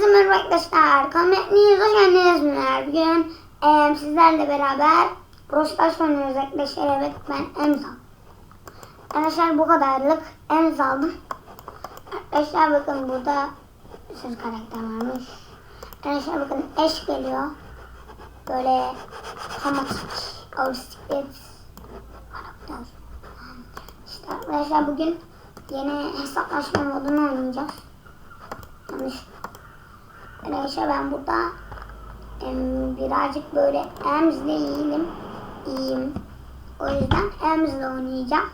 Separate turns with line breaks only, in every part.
Herkese merhaba arkadaşlar. Kanalıma hoş geldiniz. Bugün em, sizlerle beraber Stars oynuyoruz arkadaşlar. Evet ben Emza. Arkadaşlar bu kadarlık Emza aldım. Arkadaşlar bakın burada bir sürü karakter varmış. Arkadaşlar bakın eş geliyor. Böyle fanatik, oristiklet karakter. İşte arkadaşlar bugün yeni hesaplaşma modunu oynayacağız. Yanlış. Arkadaşlar ben burada birazcık böyle Ems'le iyiyim. iyiyim. O yüzden Ems'le oynayacağım.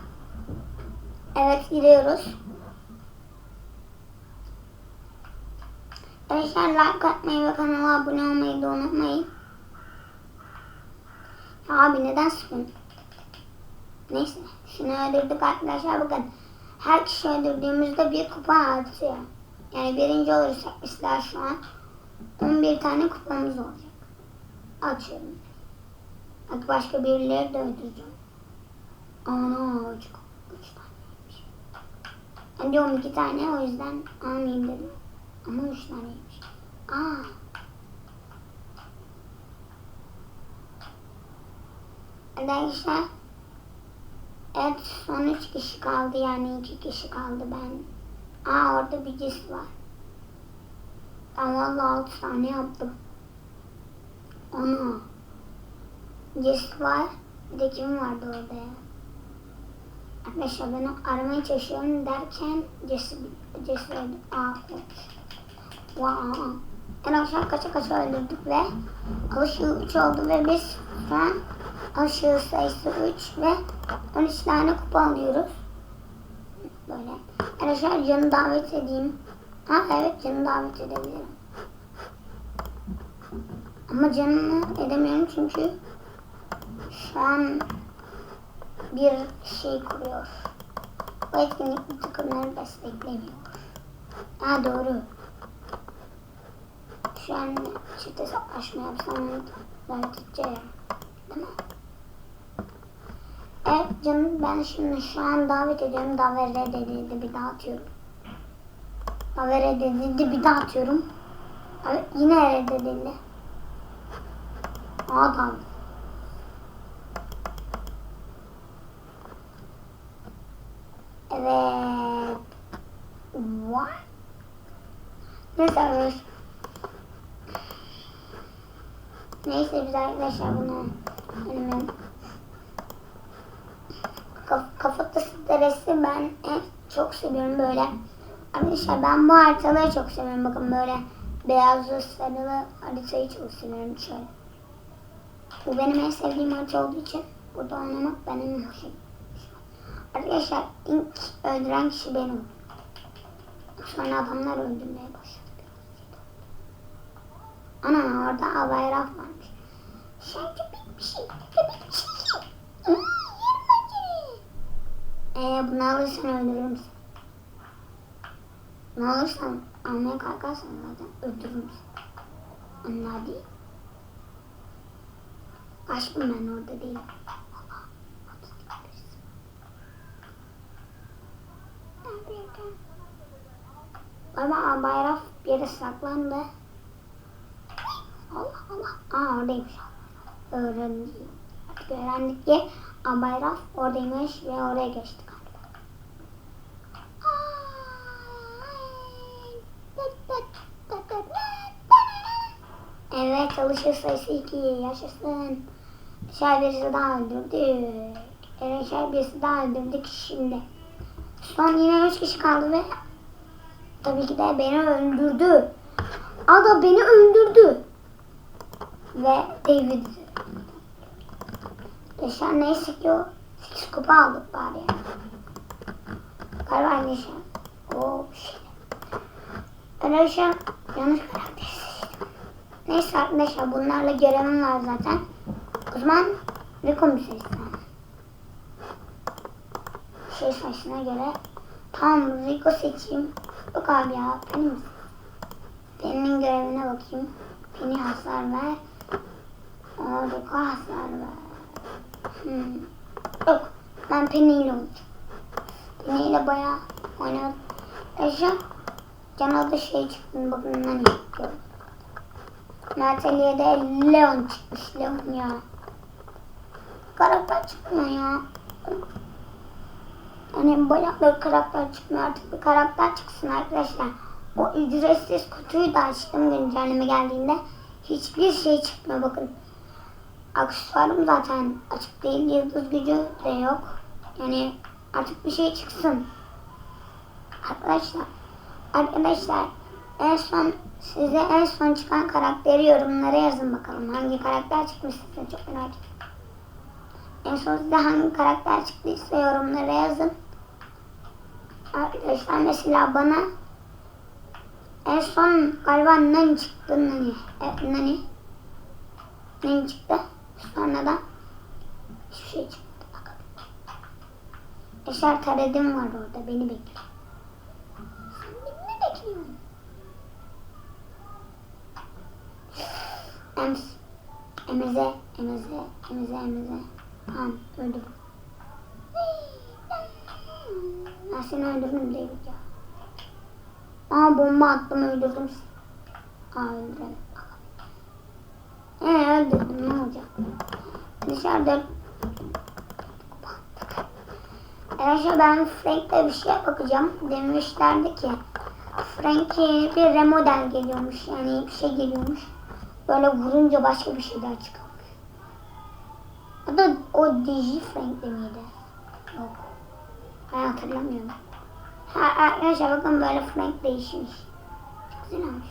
Evet giriyoruz. Arkadaşlar like atmayı ve kanala abone olmayı da unutmayın. Abi neden sıkın? Neyse şunu öldürdük arkadaşlar bakın. Her kişi öldürdüğümüzde bir kupa artıyor. Yani birinci olursak ister şu an 11 tane kupamız olacak. Açıyorum. Bak başka birileri de öldüreceğim. Ana çok üç taneymiş. Ben diyorum iki tane o yüzden almayayım dedim. Ama üç taneymiş. Aa. Arkadaşlar Evet son üç kişi kaldı yani iki kişi kaldı ben. Aa orada bir cis var. Valla altı tane yaptım. Onu. Cis var. Bir de kim vardı orada ya? Arkadaşlar ben aramaya çalışıyorum derken Cis Cis öldü. Aa. Wow. En aşağı kaça kaça öldürdük ve alışığı 3 oldu ve biz şu an alışığı sayısı 3 ve 13 tane kupa alıyoruz. Böyle. Arkadaşlar canı davet edeyim. Ha evet canı davet edebilirim. Ama canını edemiyorum çünkü şu an bir şey kuruyor. Bu etkinlik bu takımları desteklemiyor. Ha doğru. Şu an çift hesaplaşma yapsam davet edeceğim. Değil mi? Evet canım ben şimdi şu an davet ediyorum. Davet reddedildi bir daha atıyorum. Davet reddedildi bir daha atıyorum. Evet, yine reddedildi. Adam. Evet. What? Neyse arkadaşlar. Neyse biz arkadaşlar bunu benim Kaf kafatası deresi ben en çok seviyorum böyle. Arkadaşlar ben bu haritaları çok seviyorum. Bakın böyle beyazlı sarılı haritayı çok seviyorum şöyle. Bu benim en sevdiğim harita olduğu için burada oynamak benim hoşum. Arkadaşlar ilk öldüren kişi benim. Sonra adamlar öldürmeye başladı. Ana orada Albayraf varmış. Şimdi bir şey, bir şey. Eee bunu alırsan öldürürüm seni. Ne alırsan almaya kalkarsan zaten öldürürüm seni. Onlar değil. Aşkım ben orada değilim. Ama bayrak yere saklandı. Allah Allah. Aa oradaymış. Öğrendik. Öğrendik ki bayrak oradaymış ve oraya geçtik. Evet çalışır sayısı 2 yaşasın. Dışarı birisi daha öldürdük. Evet dışarı birisi daha öldürdük şimdi. Son yine 3 kişi kaldı ve tabii ki de beni öldürdü. Ada beni öldürdü. Ve David. Yaşar neyse ki o 8 kupa aldık bari. Galiba Yaşar. O şey. Ben Yaşar yanlış karakter. Neyse arkadaşlar bunlarla görevim var zaten. Rico mu seçsem? Şey sayısına göre tamam Rico seçeyim. Yok abi ya benim Penny'nin görevine bakayım. Penny hasar ver. O Rico hasar ver. Hmm. Yok ben Penny ile oynayacağım. Penny ile bayağı oynadım. Eşya Cana da şey çıktı bakın ne Natalie'de Leon çıkmış Leon ya. Karakter çıkmıyor ya. Hani bayağı bir karakter çıkmıyor artık bir karakter çıksın arkadaşlar. O ücretsiz kutuyu da açtım güncelleme geldiğinde. Hiçbir şey çıkmıyor bakın. Aksesuarım zaten açık değil. Yıldız gücü de yok. Yani artık bir şey çıksın. Arkadaşlar. Arkadaşlar en son size en son çıkan karakteri yorumlara yazın bakalım. Hangi karakter çıkmış size çok merak ediyorum. En son size hangi karakter çıktıysa yorumlara yazın. Arkadaşlar mesela bana en son galiba Nani çıktı Nani. Evet Nani. Nani çıktı. Sonra da hiçbir şey çıktı. Bakalım. Eşer Taredim var orada beni bekliyor. Sen beni ne bekliyorsun? Ems. Emize, emize. Tamam öldü bu. Ben seni öldürdüm değil ya. Aa bomba attım öldürdüm. Aa öldürelim. Ee öldürdüm ne olacak? Dışarıda Arkadaşlar ben Frank'te bir şey bakacağım. Demişlerdi ki Frank'e bir remodel geliyormuş. Yani bir şey geliyormuş. Böyle vurunca başka bir şey daha çıkıyor. O da o Digi Frank'te miydi? Yok. Ben hatırlamıyorum. Ha, arkadaşlar bakın böyle Frank değişmiş. Çok güzel olmuş.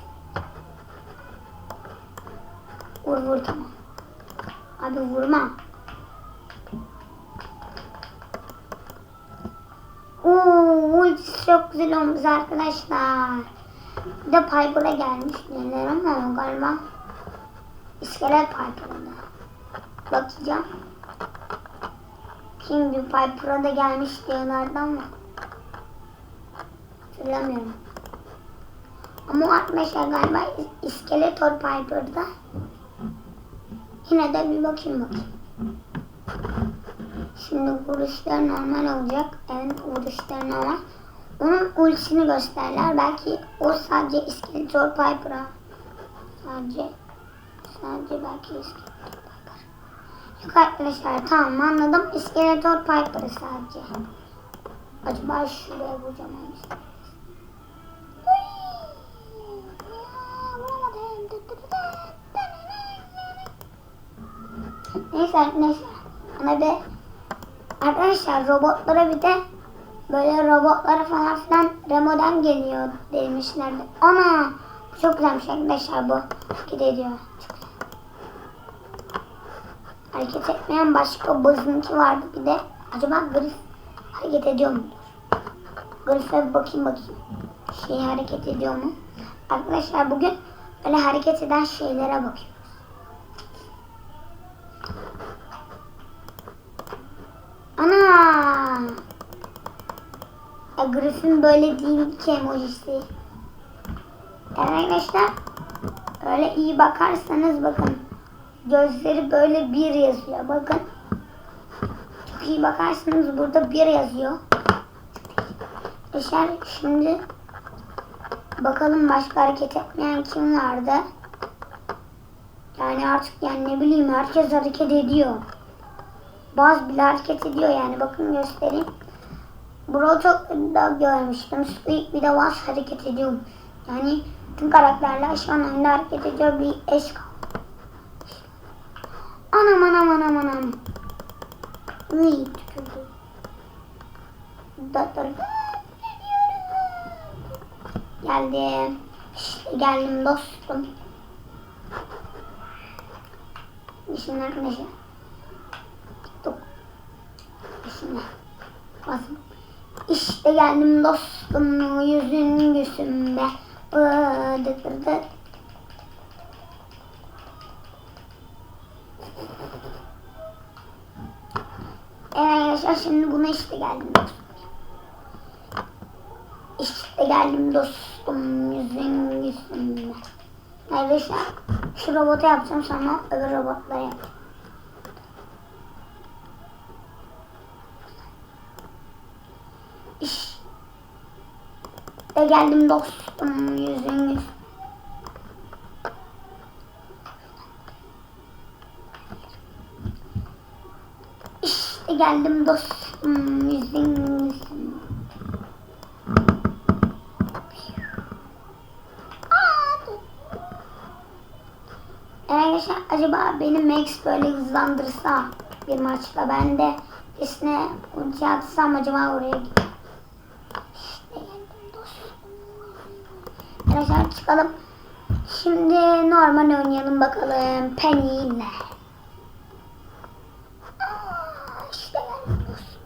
Vur vur tamam. Abi vurma. Oo, ultisi çok güzel olmuş arkadaşlar. Bir de Piper'a gelmiş neler ama galiba iskelet Piper'a da. Bakacağım. Şimdi Piper'a da gelmiş diyorlardı ama hatırlamıyorum. Ama arkadaşlar galiba is- iskeletor Piper'da. Yine de bir bakayım bakayım. Şimdi vuruşlar normal olacak. Evet vuruşlar normal. Onun ultisini gösterler. Belki o sadece iskeletor Piper'a. Sadece sadece belki iskeletor. Yok arkadaşlar tamam anladım. İskeletor Piper'ı sadece. Acaba şuraya vuracağım hangisi? Neyse arkadaşlar. Ona bir arkadaşlar robotlara bir de böyle robotlara falan filan remodel geliyor demişlerdi. Ana çok güzelmiş arkadaşlar bu. Ediyor. Çok. Hareket etmeyen başka bozunki vardı bir de. Acaba Griff hareket ediyor mu? Griff'e bakayım bakayım. Şey hareket ediyor mu? Arkadaşlar bugün böyle hareket eden şeylere bakıyoruz. Ana! E, Griff'in böyle değil ki emojisi. Evet arkadaşlar öyle iyi bakarsanız bakın gözleri böyle bir yazıyor. Bakın çok iyi bakarsanız burada bir yazıyor. Arkadaşlar şimdi bakalım başka hareket etmeyen kim vardı? Yani artık yani ne bileyim herkes hareket ediyor. Bazı bile hareket ediyor yani bakın göstereyim. Çok da görmüştüm. Squeak bir de Vaz hareket ediyor. Yani tüm karakterler şu an oyunda hareket ediyor. Bir eş. Anam anam anam anam. Uy tükürdü. Da, da, da. Geldim. İşte geldim dostum. Şimdi arkadaşlar. Tuk. Şimdi. Basın. İşte geldim dostum yüzün gülsün be. Aa, dı dı Evet arkadaşlar şimdi buna işte geldim dostum. İşte geldim dostum yüzün gülsün be. Arkadaşlar şu robotu yapacağım sonra öbür robotları yapacağım. İş. İşte geldim dostum yüzün yüz. İşte geldim dostum yüzün yüz. Aa, dur. Arkadaşlar acaba beni Max böyle hızlandırsa bir maçta ben de üstüne ulti atsam acaba oraya gider. İşte geldim dostum. Arkadaşlar çıkalım. Şimdi normal oynayalım bakalım Penny ile. Aa, İşte geldim dostum.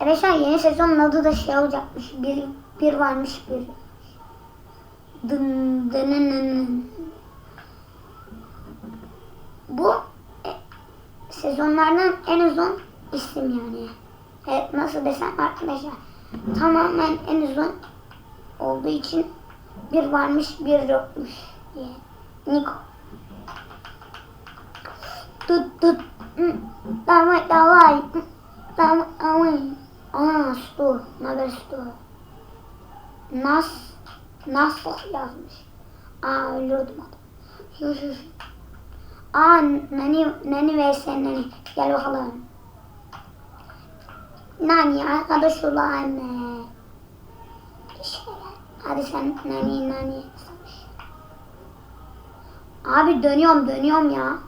Arkadaşlar yeni sezonun adı da şey olacakmış. Bir, bir varmış bir. Dın, dın, dın, dın. Bu e, sezonlardan en uzun isim yani. Evet, nasıl desem arkadaşlar tamamen en uzun olduğu için bir varmış bir yokmuş diye. Niko. Tut tut. Damat davay. Damat davay. Aa, Stu. Naber Stu? Nas, nasıl yazmış? Aa, öldürdüm adamı. Aa, Nani, Nani vs Nani. Gel bakalım. Nani, arkadaş olayım. Hadi sen Nani, Nani. Abi dönüyorum, dönüyorum ya.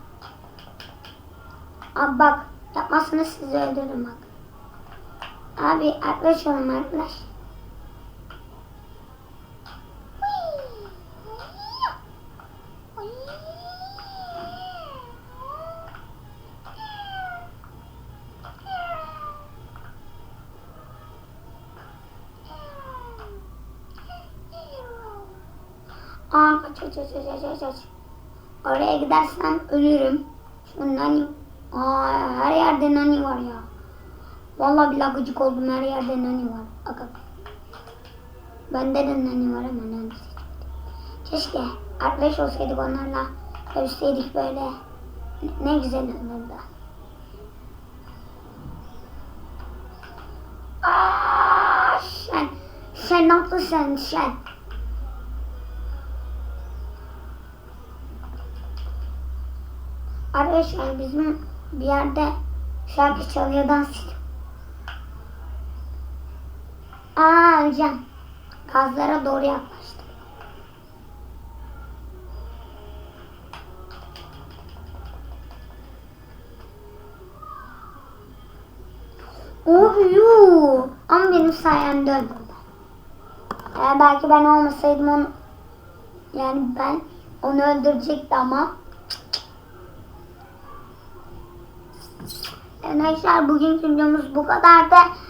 Abi bak, yapmazsanız sizi öldürürüm bak. Abi olun arkadaş. Aa kaç kaç kaç kaç kaç. Oraya gidersem ölürüm. Şu nani. Aa her yerde nani var ya. Vallahi billahi gıcık oldum her yerde nani var. Bak. Bende de nani var ama nani. Keşke arkadaş olsaydık onlarla dövüşseydik böyle. Ne güzel olurdu. Aa, sen, sen ne yaptın sen, sen? Arkadaşlar bizim bir yerde şarkı çalıyor dans ediyor. Aa öleceğim. Gazlara doğru yaklaştım. Oh yuh. Ama benim sayemde öldürdü. Eğer belki ben olmasaydım onu yani ben onu öldürecekti ama Arkadaşlar bugünkü videomuz bu kadardı. Ee,